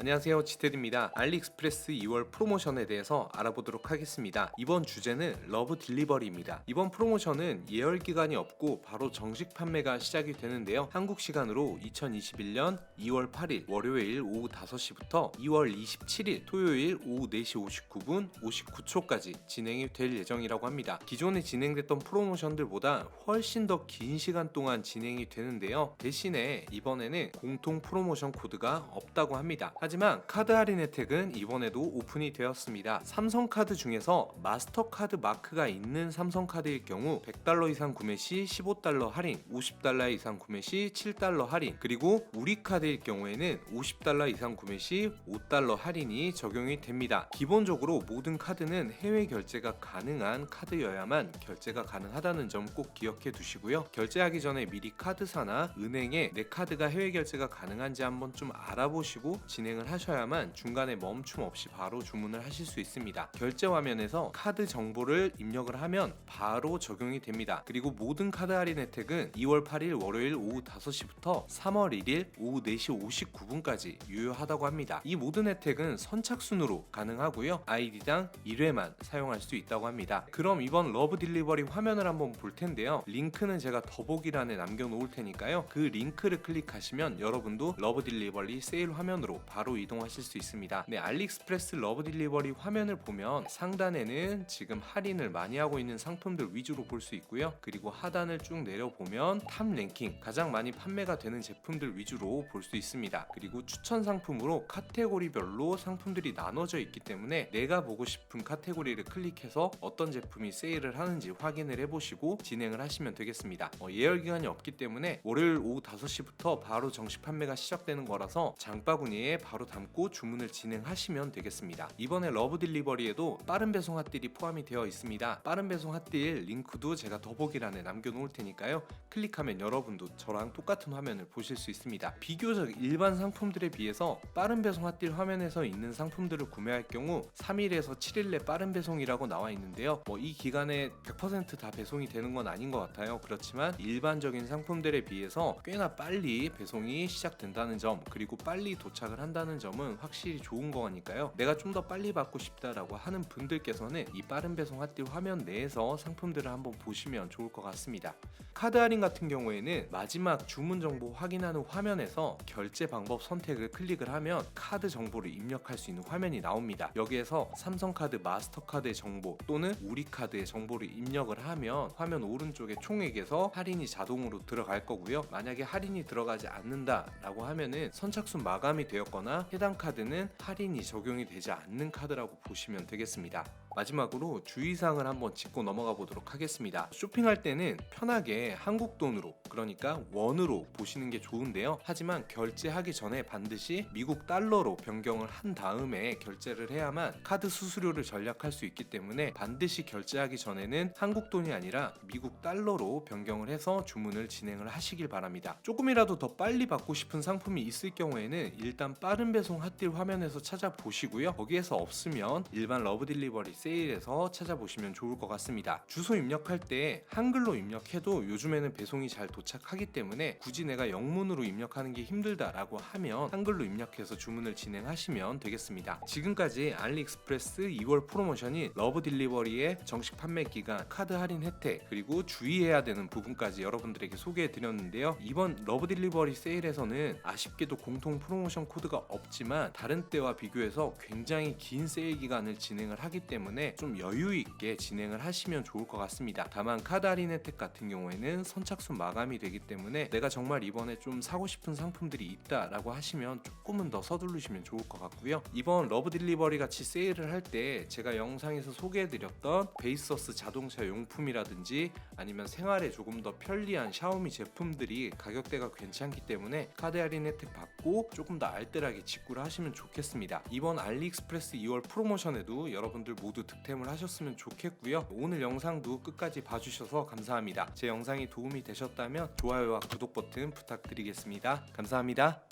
안녕하세요 지테드입니다. 알리익스프레스 2월 프로모션에 대해서 알아보도록 하겠습니다. 이번 주제는 러브 딜리버리입니다. 이번 프로모션은 예열 기간이 없고 바로 정식 판매가 시작이 되는데요. 한국 시간으로 2021년 2월 8일 월요일 오후 5시부터 2월 27일 토요일 오후 4시 59분 59초까지 진행이 될 예정이라고 합니다. 기존에 진행됐던 프로모션들보다 훨씬 더 긴 시간 동안 진행이 되는데요. 대신에 이번에는 공통 프로모션 코드가 없다고 합니다 하지만 카드 할인 혜택은 이번에도 오픈이 되었습니다. 삼성카드 중에서 마스터카드 마크가 있는 삼성카드일 경우 100달러 이상 구매 시 15달러 할인, 50달러 이상 구매 시 7달러 할인, 그리고 우리 카드일 경우에는 50달러 이상 구매 시 5달러 할인이 적용이 됩니다. 기본적으로 모든 카드는 해외 결제가 가능한 카드여야만 결제가 가능하다는 점 꼭 기억해 두시고요. 결제하기 전에 미리 카드사나 은행에 내 카드가 해외 결제가 가능한지 한번 좀 알아보시고 진행 을 하셔야만 중간에 멈춤 없이 바로 주문을 하실 수 있습니다. 결제 화면에서 카드 정보를 입력을 하면 바로 적용이 됩니다. 그리고 모든 카드 할인 혜택은 2월 8일 월요일 오후 5시부터 3월 1일 오후 4시 59분까지 유효하다고 합니다. 이 모든 혜택은 선착순으로 가능하고요. 아이디당 1회만 사용할 수 있다고 합니다. 그럼 이번 러브 딜리버리 화면을 한번 볼 텐데요. 링크는 제가 더보기란에 남겨 놓을 테니까요. 그 링크를 클릭하시면 여러분도 러브 딜리버리 세일 화면으로 바로 이동하실 수 있습니다. 네, 알리익스프레스 러브 딜리버리 화면을 보면 상단에는 지금 할인을 많이 하고 있는 상품들 위주로 볼 수 있고요. 그리고 하단을 쭉 내려보면 탑 랭킹 가장 많이 판매가 되는 제품들 위주로 볼 수 있습니다. 그리고 추천 상품으로 카테고리별로 상품들이 나눠져 있기 때문에 내가 보고 싶은 카테고리를 클릭해서 어떤 제품이 세일을 하는지 확인을 해보시고 진행을 하시면 되겠습니다. 어, 예열 기간이 없기 때문에 월요일 오후 5시부터 바로 정식 판매가 시작되는 거라서 장바구니에 바로 담고 주문을 진행하시면 되겠습니다. 이번에 러브 딜리버리에도 빠른 배송 핫딜이 포함이 되어 있습니다. 빠른 배송 핫딜 링크도 제가 더보기란에 남겨놓을 테니까요. 클릭하면 여러분도 저랑 똑같은 화면을 보실 수 있습니다. 비교적 일반 상품들에 비해서 빠른 배송 핫딜 화면에서 있는 상품들을 구매할 경우 3일에서 7일 내 빠른 배송이라고 나와 있는데요. 뭐 이 기간에 100%다 배송이 되는 건 아닌 것 같아요. 그렇지만 일반적인 상품들에 비해서 꽤나 빨리 배송이 시작된다는 점 그리고 빨리 도착을 한다는 점은 확실히 좋은 거니까요. 내가 좀 더 빨리 받고 싶다라고 하는 분들께서는 이 빠른 배송 핫딜 화면 내에서 상품들을 한번 보시면 좋을 것 같습니다. 카드 할인 같은 경우에는 마지막 주문 정보 확인하는 화면에서 결제 방법 선택을 클릭을 하면 카드 정보를 입력할 수 있는 화면이 나옵니다. 여기에서 삼성카드 마스터카드의 정보 또는 우리카드의 정보를 입력을 하면 화면 오른쪽에 총액에서 할인이 자동으로 들어갈 거고요. 만약에 할인이 들어가지 않는다라고 하면은 선착순 마감이 되었거나 해당 카드는 할인이 적용이 되지 않는 카드라고 보시면 되겠습니다. 마지막으로 주의사항을 한번 짚고 넘어가 보도록 하겠습니다. 쇼핑할 때는 편하게 한국 돈으로 그러니까 원으로 보시는 게 좋은데요. 하지만 결제하기 전에 반드시 미국 달러로 변경을 한 다음에 결제를 해야만 카드 수수료를 절약할 수 있기 때문에 반드시 결제하기 전에는 한국 돈이 아니라 미국 달러로 변경을 해서 주문을 진행을 하시길 바랍니다. 조금이라도 더 빨리 받고 싶은 상품이 있을 경우에는 일단 빠른 배송 핫딜 화면에서 찾아보시고요. 거기에서 없으면 일반 러브 딜리버리 세일에서 찾아보시면 좋을 것 같습니다. 주소 입력할 때 한글로 입력해도 요즘에는 배송이 잘 도착하기 때문에 굳이 내가 영문으로 입력하는 게 힘들다라고 하면 한글로 입력해서 주문을 진행하시면 되겠습니다. 지금까지 알리익스프레스 2월 프로모션인 러브 딜리버리의 정식 판매 기간, 카드 할인 혜택, 그리고 주의해야 되는 부분까지 여러분들에게 소개해 드렸는데요. 이번 러브 딜리버리 세일에서는 아쉽게도 공통 프로모션 코드가 없지만 다른 때와 비교해서 굉장히 긴 세일 기간을 진행을 하기 때문에 좀 여유 있게 진행을 하시면 좋을 것 같습니다. 다만 할인 혜택 같은 경우에는 선착순 마감이 되기 때문에 내가 정말 이번에 좀 사고 싶은 상품들이 있다라고 하시면 조금은 더 서두르시면 좋을 것 같고요. 이번 러브 딜리버리 같이 세일을 할 때 제가 영상에서 소개해드렸던 베이서스 자동차 용품이라든지 아니면 생활에 조금 더 편리한 샤오미 제품들이 가격대가 괜찮기 때문에 카드 할인 혜택 받고 조금 더 알뜰하게 직구를 하시면 좋겠습니다. 이번 알리익스프레스 2월 프로모션에도 여러분들 모두 득템을 하셨으면 좋겠고요. 오늘 영상도 끝까지 봐주셔서 감사합니다. 제 영상이 도움이 되셨다면 좋아요와 구독 버튼 부탁드리겠습니다. 감사합니다.